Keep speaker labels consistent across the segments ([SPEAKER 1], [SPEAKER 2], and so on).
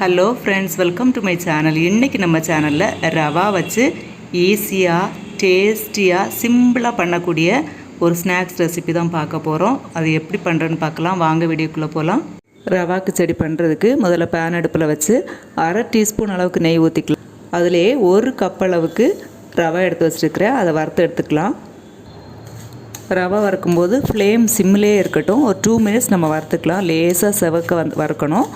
[SPEAKER 1] Hello friends welcome to my channel இன்றைக்கி நம்ம சேனலில் ரவா வச்சு ஈஸியாக டேஸ்டியாக சிம்பிளாக பண்ணக்கூடிய ஒரு ஸ்நாக்ஸ் ரெசிபி தான் பார்க்க போகிறோம் அது எப்படி பண்ணுறேன்னு பார்க்கலாம். வாங்க வீடியோக்குள்ளே போகலாம் ரவாக்கு செடி பண்ணுறதுக்கு முதல்ல பேன் அடுப்பில் வச்சு அரை டீஸ்பூன் அளவுக்கு நெய் ஊற்றிக்கலாம் அதிலேயே ஒரு கப் அளவுக்கு ரவா எடுத்து வச்சுருக்கிறேன். அதை வறுத்து எடுத்துக்கலாம். ரவை வறுக்கும்போது ஃப்ளேம் சிம்மிலே இருக்கட்டும். ஒரு டூ மினிட்ஸ் நம்ம வறுத்துக்கலாம். லேசாக செவக்க வந்து வறுக்கணும்.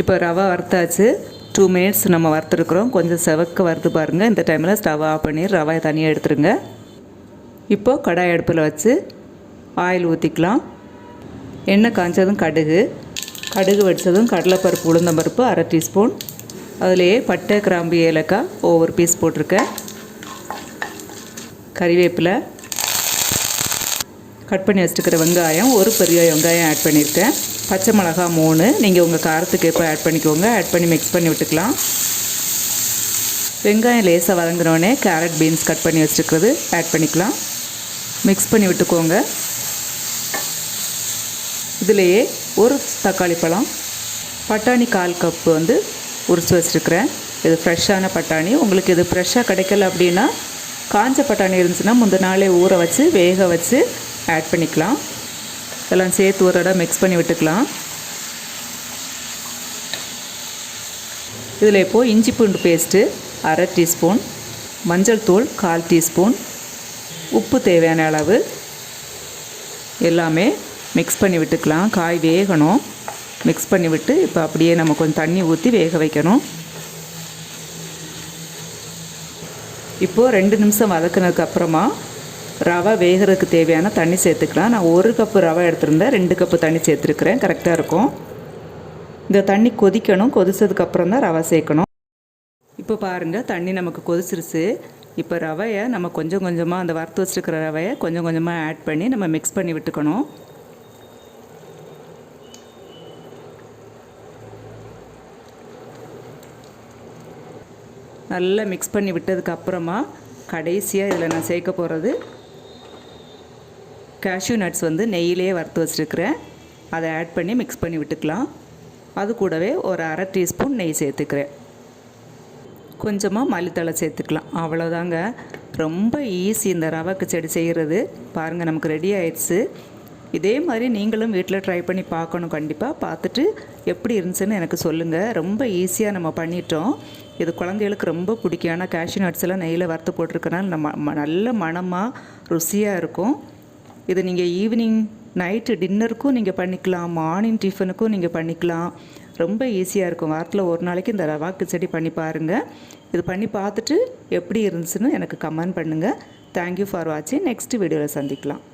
[SPEAKER 1] இப்போ ரவை வறுத்தாச்சு. டூ மினிட்ஸ் நம்ம வறுத்துருக்குறோம். கொஞ்சம் செவக்க வறுத்து பாருங்கள் இந்த டைமில் ஸ்டவ் ஆஃப் பண்ணி ரவையை தனியாக எடுத்துருங்க. இப்போது கடாய் அடுப்பில் வச்சு ஆயில் ஊற்றிக்கலாம் எண்ணெய் காய்ச்சதும் கடுகு. கடுகு வடித்ததும் கடலைப்பருப்பு உளுந்தம்பருப்பு அரை டீஸ்பூன் அதுலேயே பட்டை கிராம்பு ஏலக்காய் ஒவ்வொரு பீஸ் போட்டிருக்கேன். கறிவேப்பிலை கட் பண்ணி வச்சுருக்கிற வெங்காயம் ஒரு பெரிய வெங்காயம் ஆட் பண்ணியிருக்கேன். பச்சை மிளகா மூணு. நீங்கள் உங்கள் காரத்துக்கு எப்போ ஆட் பண்ணிக்கோங்க. ஆட் பண்ணி மிக்ஸ் பண்ணி விட்டுக்கலாம். வெங்காயம் லேசாக வதங்கினோடனே கேரட் பீன்ஸ் கட் பண்ணி வச்சுருக்கிறது ஆட் பண்ணிக்கலாம். மிக்ஸ் பண்ணி விட்டுக்கோங்க. இதிலேயே ஒரு தக்காளி பழம் பட்டாணி கால் கப்பு வந்து உரிச்சு வச்சுருக்கிறேன். இது ஃப்ரெஷ்ஷான பட்டாணி. உங்களுக்கு இது ஃப்ரெஷ்ஷாக கிடைக்கல அப்படின்னா காஞ்ச பட்டாணி இருந்துச்சுன்னா முந்த நாளே ஊற வச்சு வேக வச்சு ஆட் பண்ணிக்கலாம். இதெல்லாம் சேர்த்து ஒரு இடம் மிக்ஸ் பண்ணி விட்டுக்கலாம். இதில் இப்போது இஞ்சி பூண்டு பேஸ்ட்டு அரை டீஸ்பூன் மஞ்சள் தூள் கால் டீஸ்பூன் உப்பு தேவையான அளவு. எல்லாமே மிக்ஸ் பண்ணி விட்டுக்கலாம். காய் வேகணும். மிக்ஸ் பண்ணி விட்டு இப்போ அப்படியே நம்ம கொஞ்சம் தண்ணி ஊற்றி வேக வைக்கணும். இப்போது ரெண்டு நிமிஷம் வதக்குனதுக்கு அப்புறமா ரவை வேகிறதுக்கு தேவையான தண்ணி சேர்த்துக்கலாம். நான் ஒரு கப்பு ரவை எடுத்திருந்தேன் ரெண்டு கப்பு தண்ணி சேர்த்துருக்குறேன். கரெக்டாக இருக்கும். இந்த தண்ணி கொதிக்கணும். கொதிச்சதுக்கப்புறம் தான் ரவை சேர்க்கணும். இப்போ பாருங்கள் தண்ணி நமக்கு கொதிச்சிருச்சு. இப்போ ரவையை நம்ம கொஞ்சம் கொஞ்சமாக அந்த வறுத்து வச்சுருக்கிற ரவையை கொஞ்சம் கொஞ்சமாக ஆட் பண்ணி நம்ம மிக்ஸ் பண்ணி விட்டுக்கணும். நல்லா மிக்ஸ் பண்ணி விட்டதுக்கு அப்புறமா கடைசியாக இதில் நான் சேர்க்க போகிறது கேஷ்யூ நட்ஸ் வந்து நெய்யிலே வறுத்து வச்சுருக்கிறேன். அதை ஆட் பண்ணி மிக்ஸ் பண்ணி விட்டுக்கலாம். அது கூடவே ஒரு அரை டீஸ்பூன் நெய் சேர்த்துக்கிறேன். கொஞ்சமாக மல்லித்தழை சேர்த்துக்கலாம். அவ்வளோதாங்க ரொம்ப ஈஸி இந்த ரவைக்கு செடி செய்கிறது பாருங்கள் நமக்கு ரெடி ஆயிடுச்சு. இதே மாதிரி நீங்களும் வீட்டில் ட்ரை பண்ணி பார்க்கணும். கண்டிப்பாக பார்த்துட்டு எப்படி இருந்துச்சுன்னு எனக்கு சொல்லுங்கள் ரொம்ப ஈஸியாக நம்ம பண்ணிட்டோம். இது குழந்தைகளுக்கு ரொம்ப பிடிக்கும். ஆனால் கேஷ்யூ நட்ஸ் எல்லாம் நெய்யில் வறுத்து போட்டிருக்கனால நம்ம ம- நல்ல மனமாக ருசியாக இருக்கும். இது நீங்கள் ஈவினிங் நைட்டு டின்னருக்கும் நீங்கள் பண்ணிக்கலாம் மார்னிங் டிஃபனுக்கும் நீங்கள் பண்ணிக்கலாம். ரொம்ப ஈஸியாக இருக்கும். வாரத்தில் ஒரு நாளைக்கு இந்த ரவாக்கு செடி பண்ணி பாருங்கள் இது பண்ணி பார்த்துட்டு எப்படி இருந்துச்சுன்னு எனக்கு கமெண்ட் பண்ணுங்கள் தேங்க்யூ ஃபார் வாட்சிங் நெக்ஸ்ட் வீடியோவில் சந்திக்கலாம்.